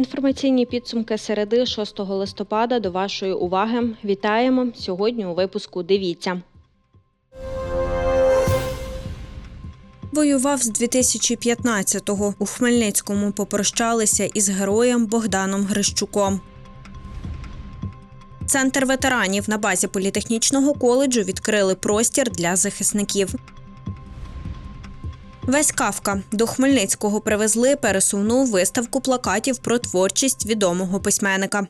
Інформаційні підсумки середи 6 листопада до вашої уваги. Вітаємо сьогодні у випуску. Дивіться. Воював з 2015-го. У Хмельницькому попрощалися із героєм Богданом Грищуком. Центр ветеранів на базі політехнічного коледжу відкрили простір для захисників. Весь Кавка до Хмельницького привезли пересувну виставку плакатів про творчість відомого письменника.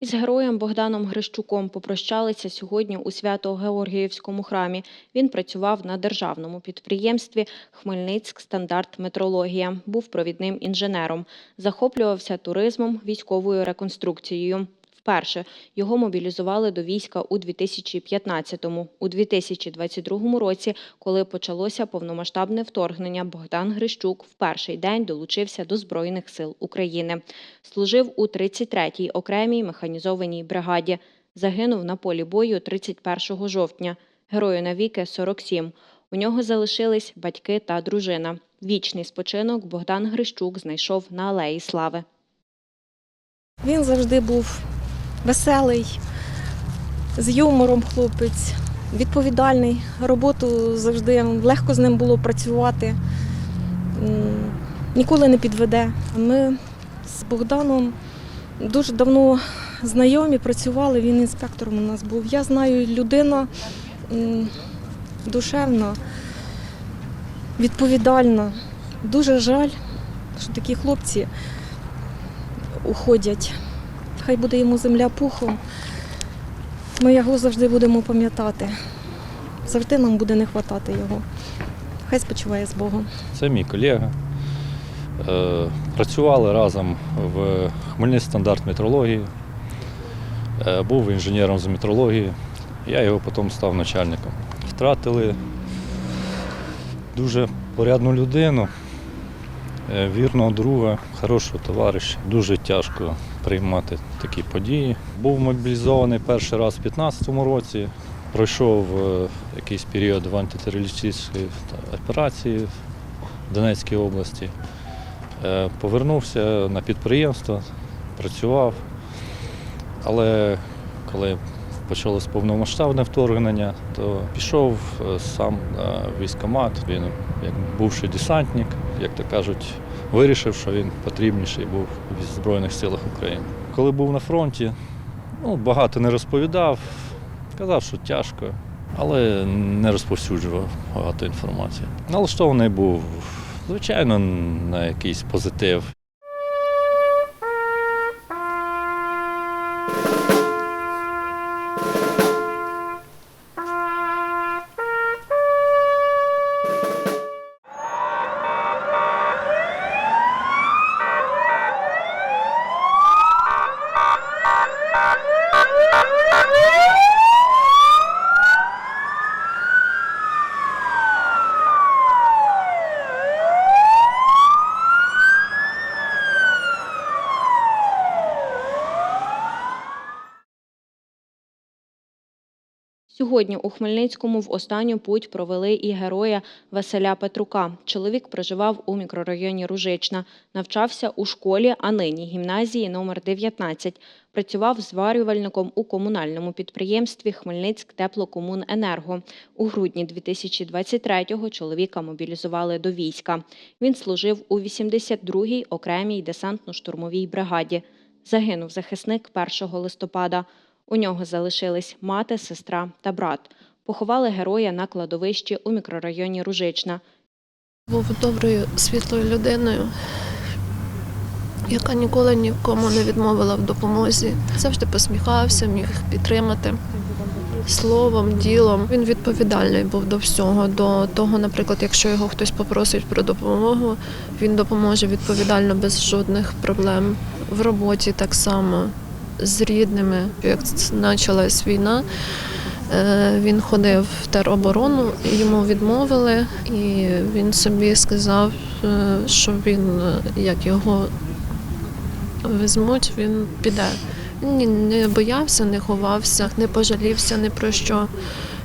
Із героєм Богданом Грищуком попрощалися сьогодні у Свято-Георгіївському храмі. Він працював на державному підприємстві Хмельницьк стандарт метрологія. Був провідним інженером. Захоплювався туризмом, військовою реконструкцією. Вперше його мобілізували до війська у 2015-му. У 2022 році, коли почалося повномасштабне вторгнення, Богдан Грищук в перший день долучився до Збройних сил України. Служив у 33-й окремій механізованій бригаді. Загинув на полі бою 31 жовтня. Герою навіки 47. У нього залишились батьки та дружина. Вічний спочинок Богдан Грищук знайшов на Алеї Слави. Він завжди був веселий, з юмором хлопець, відповідальний. Роботу завжди легко з ним було працювати, ніколи не підведе. Ми з Богданом дуже давно знайомі, працювали, він інспектором у нас був. Я знаю, людина душевна, відповідальна. Дуже жаль, що такі хлопці уходять. Хай буде йому земля пухом. Ми його завжди будемо пам'ятати. Завжди нам буде не вистачати його. Хай спочиває з Богом. Це мій колега. Е, Працювали разом в Хмельницький стандарт метрології. Е, Був інженером з метрології. Я його потім став начальником. Втратили дуже порядну людину, вірного друга, хорошого товариша. Дуже тяжко приймати такі події. Був мобілізований перший раз у 2015 році. Пройшов е, якийсь період в антитерористичній операції в Донецькій області. Е, Повернувся на підприємство, працював, але коли почалось повномасштабне вторгнення, то пішов е, сам на військкомат. Він, як бувший десантник, як то кажуть, вирішив, що він потрібніший був в Збройних силах України. Коли був на фронті, ну, багато не розповідав, казав, що тяжко, але не розповсюджував багато інформації. Налаштований був, звичайно, на якийсь позитив. Сьогодні у Хмельницькому в останню путь провели і героя Василя Петрука. Чоловік проживав у мікрорайоні Ружична, навчався у школі, а нині гімназії номер 19. Працював зварювальником у комунальному підприємстві Хмельницьк Теплокомуненерго. У грудні 2023-го чоловіка мобілізували до війська. Він служив у 82-й окремій десантно-штурмовій бригаді. Загинув захисник 1 листопада. У нього залишились мати, сестра та брат. Поховали героя на кладовищі у мікрорайоні Ружична. Був доброю, світлою людиною, яка ніколи нікому не відмовила в допомозі. Завжди посміхався, міг підтримати словом, ділом. Він відповідальний був до всього. До того, наприклад, якщо його хтось попросить про допомогу, він допоможе відповідально без жодних проблем. В роботі так само з рідними. Як почалась війна, Е, Він ходив в тероборону, йому відмовили, і він собі сказав, е, що він, е, як його візьмуть, він піде. Він не боявся, не ховався, не пожалівся ні про що,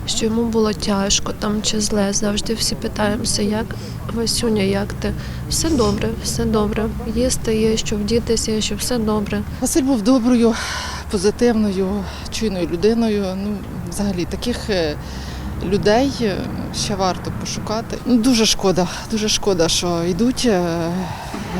що йому було тяжко там чи зле. Завжди всі питаємося, як Васюня, як ти? Все добре, все добре. Їсти є, що вдітися, є, що все добре. Василь був доброю, позитивною, чуйною людиною. Ну, взагалі, таких е, людей е, ще варто пошукати. Ну, дуже шкода, дуже шкода, що йдуть, е,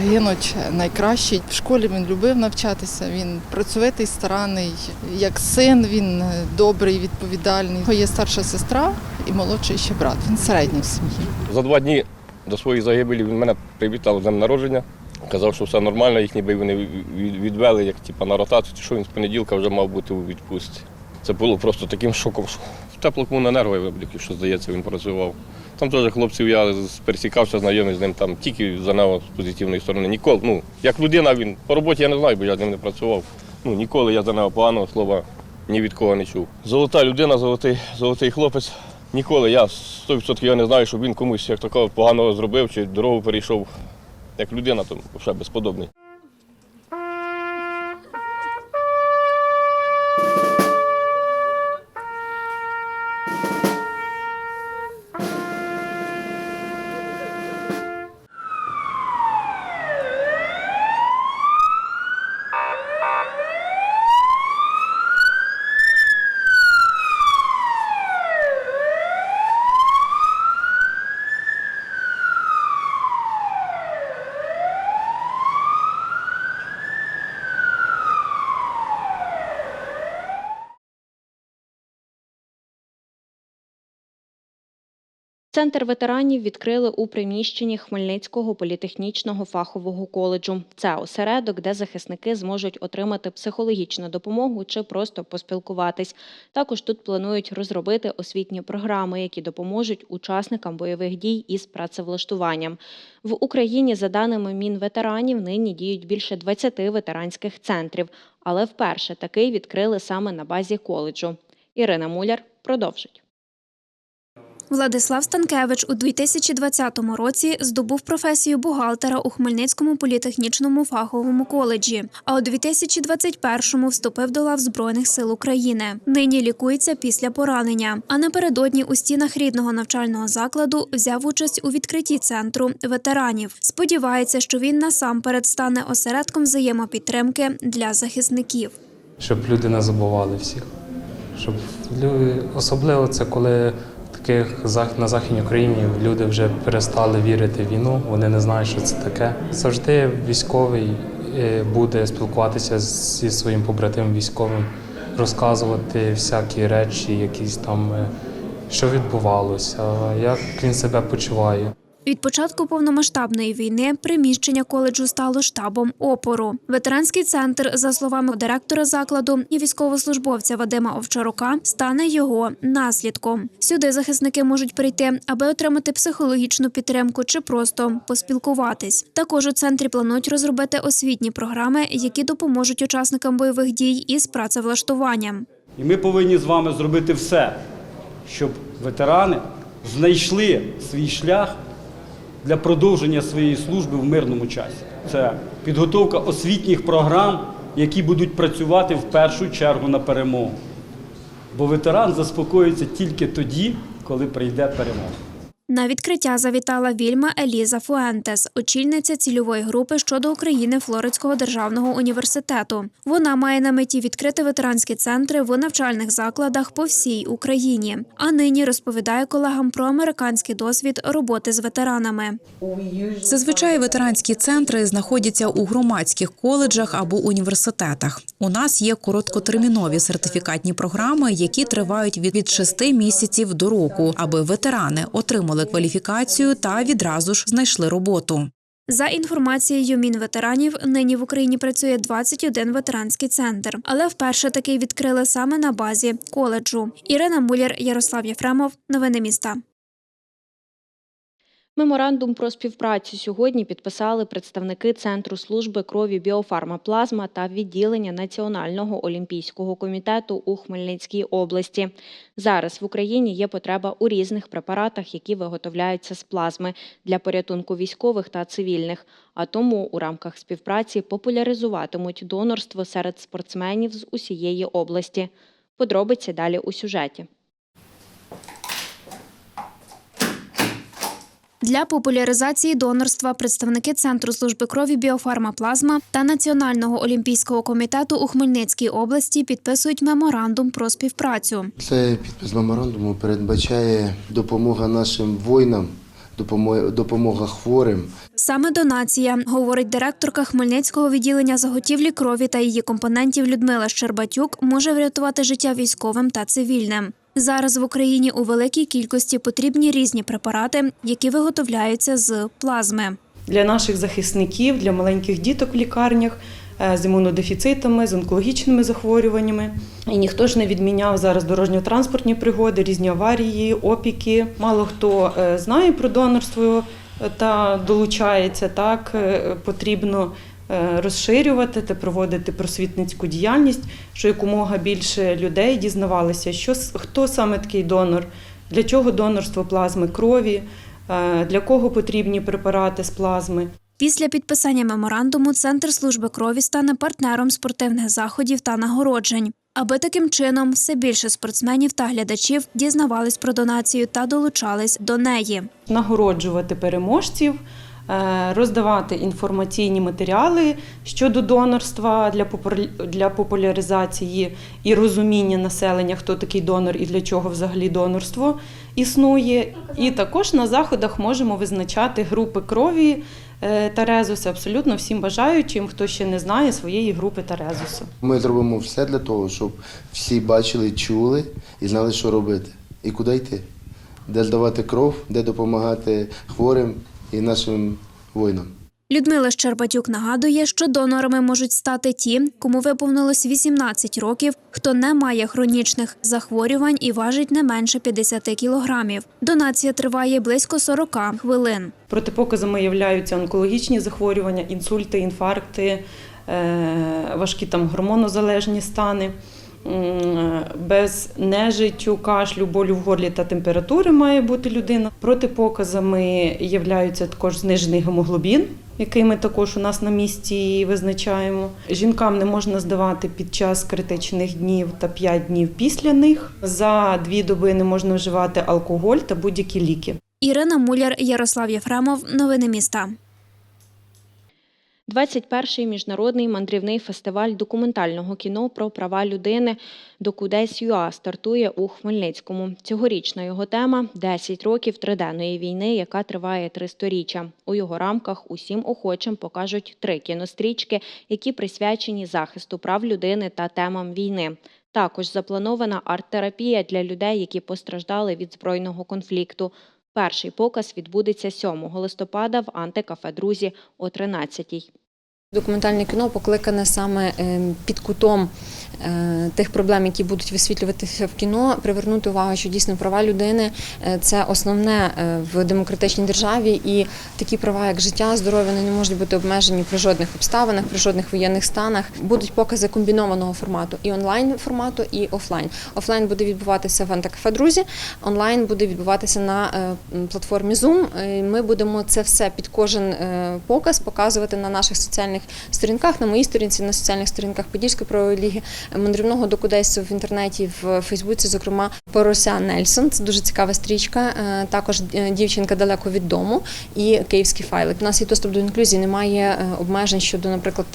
гинуть найкращі. В школі він любив навчатися. Він працьовитий, старанний. Як син, він е, добрий, відповідальний. Його є старша сестра і молодший ще брат. Він середній в сім'ї. За два дні до своєї загибелі він мене привітав з днем народження. Казав, що все нормально, їх ніби вони відвели як типу, на ротацію, що він з понеділка вже мав бути у відпустці. Це було просто таким шоком. Теплокомуненерго, що здається, він працював. Там теж хлопців я пересікався, знайомий з ним там тільки за нього з позитивної сторони. Ніколи, ну, як людина, він по роботі я не знаю, бо я з ним не працював. Ну, ніколи я за нього поганого слова ні від кого не чув. Золота людина, золотий, золотий хлопець. Ніколи я 100% я не знаю, щоб він комусь як такого поганого зробив чи дорогу перейшов. Як людина, то взагалі безподобний. Центр ветеранів відкрили у приміщенні Хмельницького політехнічного фахового коледжу. Це осередок, де захисники зможуть отримати психологічну допомогу чи просто поспілкуватись. Також тут планують розробити освітні програми, які допоможуть учасникам бойових дій із працевлаштуванням. В Україні, за даними Мінветеранів, нині діють більше 20 ветеранських центрів, але вперше такий відкрили саме на базі коледжу. Ірина Муляр продовжить. Владислав Станкевич у 2020 році здобув професію бухгалтера у Хмельницькому політехнічному фаховому коледжі, а у 2021-му вступив до лав Збройних сил України. Нині лікується після поранення. А напередодні у стінах рідного навчального закладу взяв участь у відкритті центру ветеранів. Сподівається, що він насамперед стане осередком взаємопідтримки для захисників. щоб люди не забували всіх. Щоб люди, особливо це коли таких на Західній Україні люди вже перестали вірити в війну, вони не знають, що це таке. Завжди військовий е, буде спілкуватися зі своїм побратимом військовим, розказувати всякі речі, якісь там, е, що відбувалося, як він себе почуває. Від початку повномасштабної війни приміщення коледжу стало штабом опору. Ветеранський центр, за словами директора закладу і військовослужбовця Вадима Овчарука, стане його наслідком. Сюди захисники можуть прийти, аби отримати психологічну підтримку чи просто поспілкуватись. Також у центрі планують розробити освітні програми, які допоможуть учасникам бойових дій із працевлаштуванням. І ми повинні з вами зробити все, щоб ветерани знайшли свій шлях для продовження своєї служби в мирному часі. Це підготовка освітніх програм, які будуть працювати в першу чергу на перемогу. Бо ветеран заспокоїться тільки тоді, коли прийде перемога. На відкриття завітала Вільма Еліза Фуентес, очільниця цільової групи щодо України Флоридського державного університету. Вона має на меті відкрити ветеранські центри в навчальних закладах по всій Україні. А нині розповідає колегам про американський досвід роботи з ветеранами. Зазвичай ветеранські центри знаходяться у громадських коледжах або університетах. У нас є короткотермінові сертифікатні програми, які тривають від від 6 місяців до року, аби ветерани отримали кваліфікацію та відразу ж знайшли роботу. За інформацією Мінветеранів, нині в Україні працює 21 ветеранський центр, але вперше такий відкрили саме на базі коледжу. Ірина Муляр, Ярослав Єфремов. Новини міста. Меморандум про співпрацю сьогодні підписали представники Центру служби крові Біофармаплазма та відділення Національного олімпійського комітету у Хмельницькій області. Зараз в Україні є потреба у різних препаратах, які виготовляються з плазми для порятунку військових та цивільних. А тому у рамках співпраці популяризуватимуть донорство серед спортсменів з усієї області. Подробиці далі у сюжеті. Для популяризації донорства представники Центру служби крові Біофармаплазма та Національного олімпійського комітету у Хмельницькій області підписують меморандум про співпрацю. Цей підпис меморандуму передбачає допомога нашим воїнам, допомога хворим. Саме донація, говорить директорка Хмельницького відділення заготівлі крові та її компонентів Людмила Щербатюк, може врятувати життя військовим та цивільним. Зараз в Україні у великій кількості потрібні різні препарати, які виготовляються з плазми. для наших захисників, для маленьких діток в лікарнях е, з імунодефіцитами, з онкологічними захворюваннями. І ніхто ж не відміняв зараз дорожньо-транспортні пригоди, різні аварії, опіки. Мало хто е, знає про донорство е, та долучається. Так потрібно розширювати та проводити просвітницьку діяльність, що якомога більше людей дізнавалися, що хто саме такий донор, для чого донорство плазми крові. Е, Для кого потрібні препарати з плазми? Після підписання меморандуму Центр служби крові стане партнером спортивних заходів та нагороджень. Аби таким чином все більше спортсменів та глядачів дізнавались про донацію та долучались до неї. Нагороджувати переможців, е, роздавати інформаційні матеріали щодо донорства для популя- популяризації і розуміння населення, хто такий донор і для чого взагалі донорство існує. І також на заходах можемо визначати групи крові е, та резуси абсолютно всім бажаючим, хто ще не знає своєї групи та резусу. Ми зробимо все для того, щоб всі бачили, чули і знали, що робити і куди йти, де здавати кров, де допомагати хворим і нашим воїнам. Людмила Щербатюк нагадує, що донорами можуть стати ті, кому виповнилось 18 років, хто не має хронічних захворювань і важить не менше 50 кілограмів. Донація триває близько 40 хвилин. Протипоказами являються онкологічні захворювання, інсульти, інфаркти, е, важкі там гормонозалежні стани. М, Без нежиттю, кашлю, болю в горлі та температури має бути людина. Протипоказами являються також знижений гемоглобін, який ми також у нас на місці визначаємо. Жінкам не можна здавати під час критичних днів та 5 днів після них. За дві доби не можна вживати алкоголь та будь-які ліки. Ірина Муляр, Ярослав Єфремов. Новини міста. 21-й міжнародний мандрівний фестиваль документального кіно про права людини «Докудесь.ЮА» стартує у Хмельницькому. Цьогорічна його тема – 10 років триденної війни, яка триває три сторіччя. У його рамках усім охочим покажуть три кінострічки, які присвячені захисту прав людини та темам війни. Також запланована арт-терапія для людей, які постраждали від збройного конфлікту. Перший показ відбудеться 7 листопада в антикафе «Друзі» о 13-й. Документальне кіно покликане саме е, під кутом е, тих проблем, які будуть висвітлюватися в кіно, привернути увагу, що дійсно права людини е, це основне е, в демократичній державі, і такі права, як життя, здоров'я, не можуть бути обмежені при жодних обставинах, при жодних воєнних станах. Будуть покази комбінованого формату і онлайн формату, і офлайн. Офлайн буде відбуватися в антикафе друзі, онлайн буде відбуватися на платформі Zoom. Ми будемо це все під кожен показ показувати на наших соціальних сторінках, на моїй сторінці, на соціальних сторінках Подільської правової ліги, е, мандрівного докудейсу в інтернеті, в Фейсбуці, зокрема, Порося Нельсон. Це дуже цікава стрічка. Е, Також е, дівчинка далеко від дому і київський файлик. У нас є доступ до інклюзії, немає обмежень щодо, наприклад,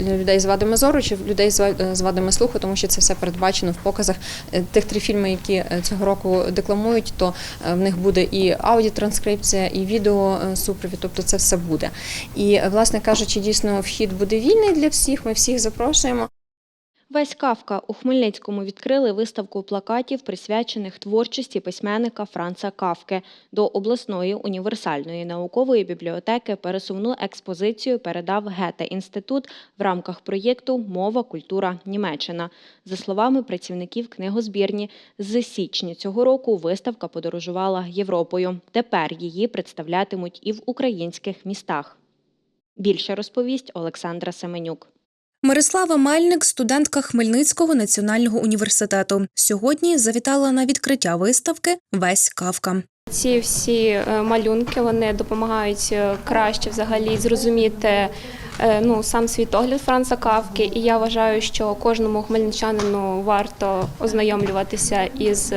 людей з вадами зору чи людей з ва- з вадами слуху, тому що це все передбачено в показах тих три фільми, які цього року декламують, то в них буде і аудіотранскрипція, і відеосупровід, тобто це все буде. І, власне кажучи, дійсно вхід буде вільний для всіх. Ми всіх запрошуємо. Весь Кавка у Хмельницькому відкрили виставку плакатів, присвячених творчості письменника Франца Кавки. До обласної універсальної наукової бібліотеки пересувну експозицію передав Гете-інститут в рамках проєкту Мова, культура, Німеччина. За словами працівників книгозбірні, з січня цього року виставка подорожувала Європою. Тепер її представлятимуть і в українських містах. Більше розповість Олександра Семенюк. Мирослава Мельник, студентка Хмельницького національного університету. Сьогодні завітала на відкриття виставки Весь Кавка. Ці всі е, малюнки вони допомагають е, краще взагалі зрозуміти е, ну, сам світогляд Франца Кавки. І я вважаю, що кожному хмельничанину варто ознайомлюватися із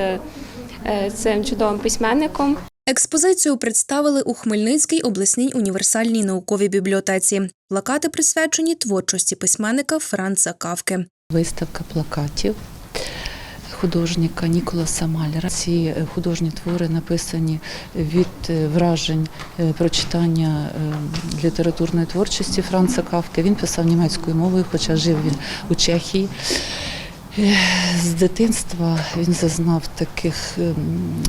цим чудовим письменником. Експозицію представили у Хмельницькій обласній універсальній науковій бібліотеці. Плакати присвячені творчості письменника Франца Кавки. Виставка плакатів художника Ніколаса Маляра. Ці е, художні твори написані від е, вражень е, прочитання літературної творчості Франца Кавки. Він писав німецькою мовою, хоча жив він у Чехії. З дитинства він зазнав таких ем,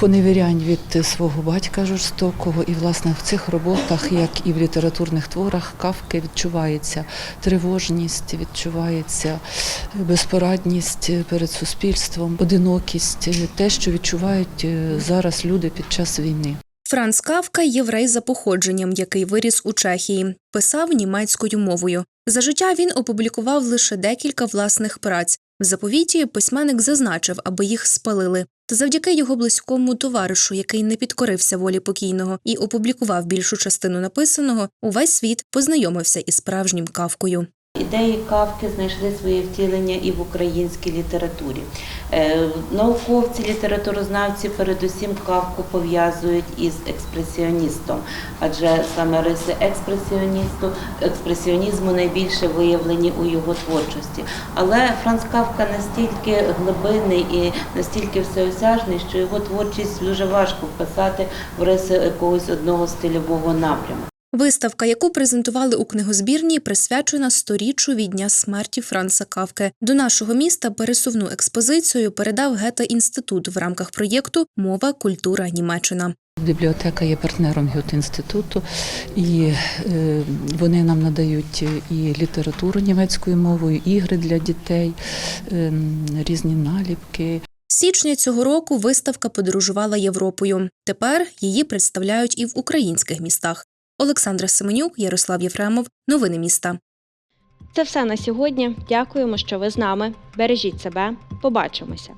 поневірянь від свого батька жорстокого. І, власне, в цих роботах, як і в літературних творах, кавки відчувається тривожність, відчувається безпорадність перед суспільством, одинокість, те, що відчувають е, зараз люди під час війни. Франц Кавка єврей за походженням, який виріс у Чехії, писав німецькою мовою. За життя він опублікував лише декілька власних праць. В заповіті письменник зазначив, аби їх спалили. Та завдяки його близькому товаришу, який не підкорився волі покійного і опублікував більшу частину написаного, увесь світ познайомився із справжнім кавкою. Ідеї кавки знайшли своє втілення і в українській літературі. Е, Науковці, літературознавці передусім кавку пов'язують із експресіоністом, адже саме риси експресіоністу, експресіонізму найбільше виявлені у його творчості. Але Франц Кавка настільки глибинний і настільки всеосяжний, що його творчість дуже важко вписати в риси якогось одного стильового напряму. Виставка, яку презентували у книгозбірні, присвячена сторіччю від дня смерті Франца Кавки. До нашого міста пересувну експозицію передав Гете-інститут в рамках проєкту Мова, культура, Німеччина. Бібліотека є партнером Гьот-інституту, і е, вони нам надають і літературу німецькою мовою, ігри для дітей, е, різні наліпки. З січня цього року виставка подорожувала Європою. Тепер її представляють і в українських містах. Олександра Семенюк, Ярослав Єфремов. Новини міста. Це все на сьогодні. Дякуємо, що ви з нами. Бережіть себе. Побачимося.